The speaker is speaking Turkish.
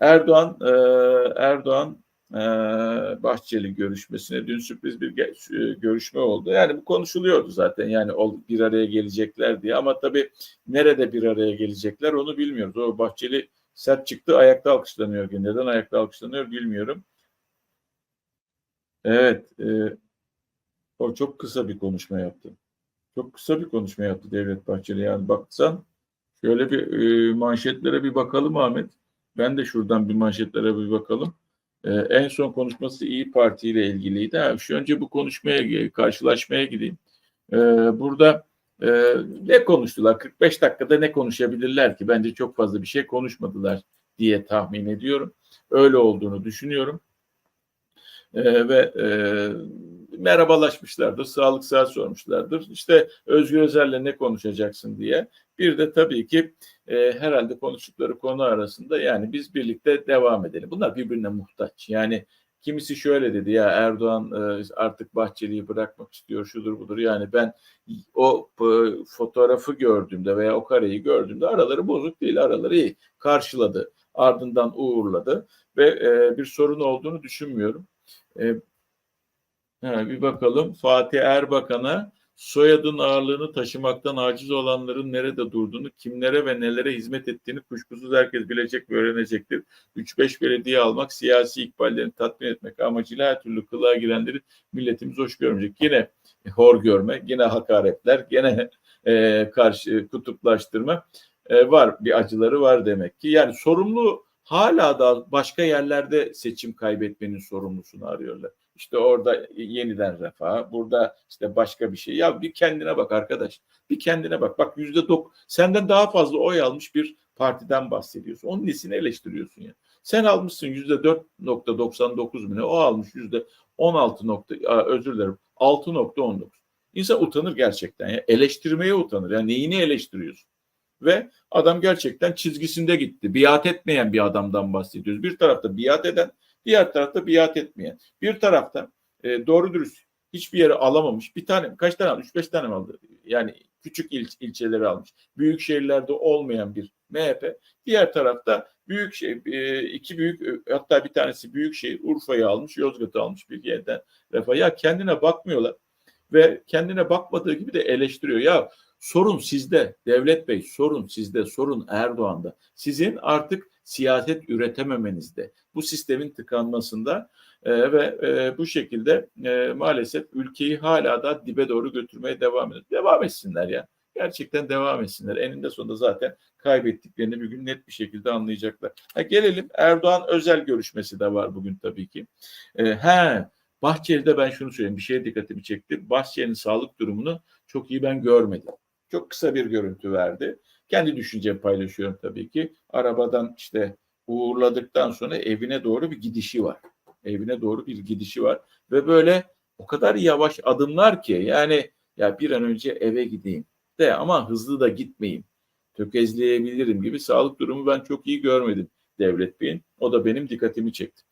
Erdoğan e, Erdoğan e, Bahçeli görüşmesine dün sürpriz bir görüşme oldu. Yani bu konuşuluyordu zaten yani bir araya gelecekler diye ama tabii nerede bir araya gelecekler onu bilmiyoruz. O Bahçeli sert çıktı ayakta alkışlanıyor. Neden ayakta alkışlanıyor bilmiyorum. Evet, e, o çok kısa bir konuşma yaptı. Çok kısa bir konuşma yaptı Devlet Bahçeli. Yani baksan şöyle bir e, manşetlere bir bakalım Ahmet. Ben de şuradan bir manşetlere bir bakalım. E, en son konuşması İyi Parti ile ilgiliydi. Ha, şu önce bu konuşmaya, karşılaşmaya gideyim. E, burada e, ne konuştular? 45 dakikada ne konuşabilirler ki? Bence çok fazla bir şey konuşmadılar diye tahmin ediyorum. Öyle olduğunu düşünüyorum. E, ve e, merhabalaşmışlardır, sağlık saat sormuşlardır. İşte Özgür Özel'le ne konuşacaksın diye. Bir de tabii ki e, herhalde konuştukları konu arasında yani biz birlikte devam edelim. Bunlar birbirine muhtaç. Yani kimisi şöyle dedi ya Erdoğan e, artık Bahçeli'yi bırakmak istiyor şudur budur. Yani ben o e, fotoğrafı gördüğümde veya o kareyi gördüğümde araları bozuk değil araları iyi. Karşıladı ardından uğurladı ve e, bir sorun olduğunu düşünmüyorum. E, ha, bir bakalım Fatih Erbakan'a soyadın ağırlığını taşımaktan aciz olanların nerede durduğunu, kimlere ve nelere hizmet ettiğini kuşkusuz herkes bilecek ve öğrenecektir. 3-5 belediye almak, siyasi ikballerini tatmin etmek amacıyla her türlü kılığa girenleri milletimiz hoş görmeyecek. Yine hor görme, yine hakaretler, yine e, karşı kutuplaştırma e, var. Bir acıları var demek ki. Yani sorumlu hala da başka yerlerde seçim kaybetmenin sorumlusunu arıyorlar. İşte orada yeniden refah, burada işte başka bir şey. Ya bir kendine bak arkadaş. Bir kendine bak. Bak yüzde dok senden daha fazla oy almış bir partiden bahsediyorsun. Onun nesini eleştiriyorsun ya. Sen almışsın yüzde dört nokta doksan dokuz mu ne? O almış yüzde on altı nokta özür dilerim altı nokta on dokuz. İnsan utanır gerçekten ya. Eleştirmeye utanır. Yani neyini eleştiriyorsun? Ve adam gerçekten çizgisinde gitti. Biat etmeyen bir adamdan bahsediyoruz. Bir tarafta biat eden, diğer tarafta biat etmeyen. Bir tarafta e, doğru dürüst hiçbir yere alamamış. Bir tane, kaç tane almış? 3-5 tane aldı? Yani küçük il, ilçeleri almış. Büyük şehirlerde olmayan bir MHP. Diğer tarafta büyük şey, e, iki büyük hatta bir tanesi büyük şehir Urfa'yı almış, Yozgat'ı almış bir yerden refah. Ya kendine bakmıyorlar ve kendine bakmadığı gibi de eleştiriyor. Ya Sorun sizde Devlet Bey, sorun sizde, sorun Erdoğan'da. Sizin artık siyaset üretememenizde, bu sistemin tıkanmasında e, ve e, bu şekilde e, maalesef ülkeyi hala da dibe doğru götürmeye devam ediyor. Devam etsinler ya. Gerçekten devam etsinler. Eninde sonunda zaten kaybettiklerini bir gün net bir şekilde anlayacaklar. Ha, gelelim Erdoğan özel görüşmesi de var bugün tabii ki. E, he, Bahçeli'de ben şunu söyleyeyim. Bir şeye dikkatimi çekti. Bahçeli'nin sağlık durumunu çok iyi ben görmedim. Çok kısa bir görüntü verdi. Kendi düşüncemi paylaşıyorum tabii ki. Arabadan işte uğurladıktan sonra evine doğru bir gidişi var. Evine doğru bir gidişi var ve böyle o kadar yavaş adımlar ki yani ya bir an önce eve gideyim de ama hızlı da gitmeyeyim. Tökezleyebilirim gibi sağlık durumu ben çok iyi görmedim Devlet Bey'in. O da benim dikkatimi çekti.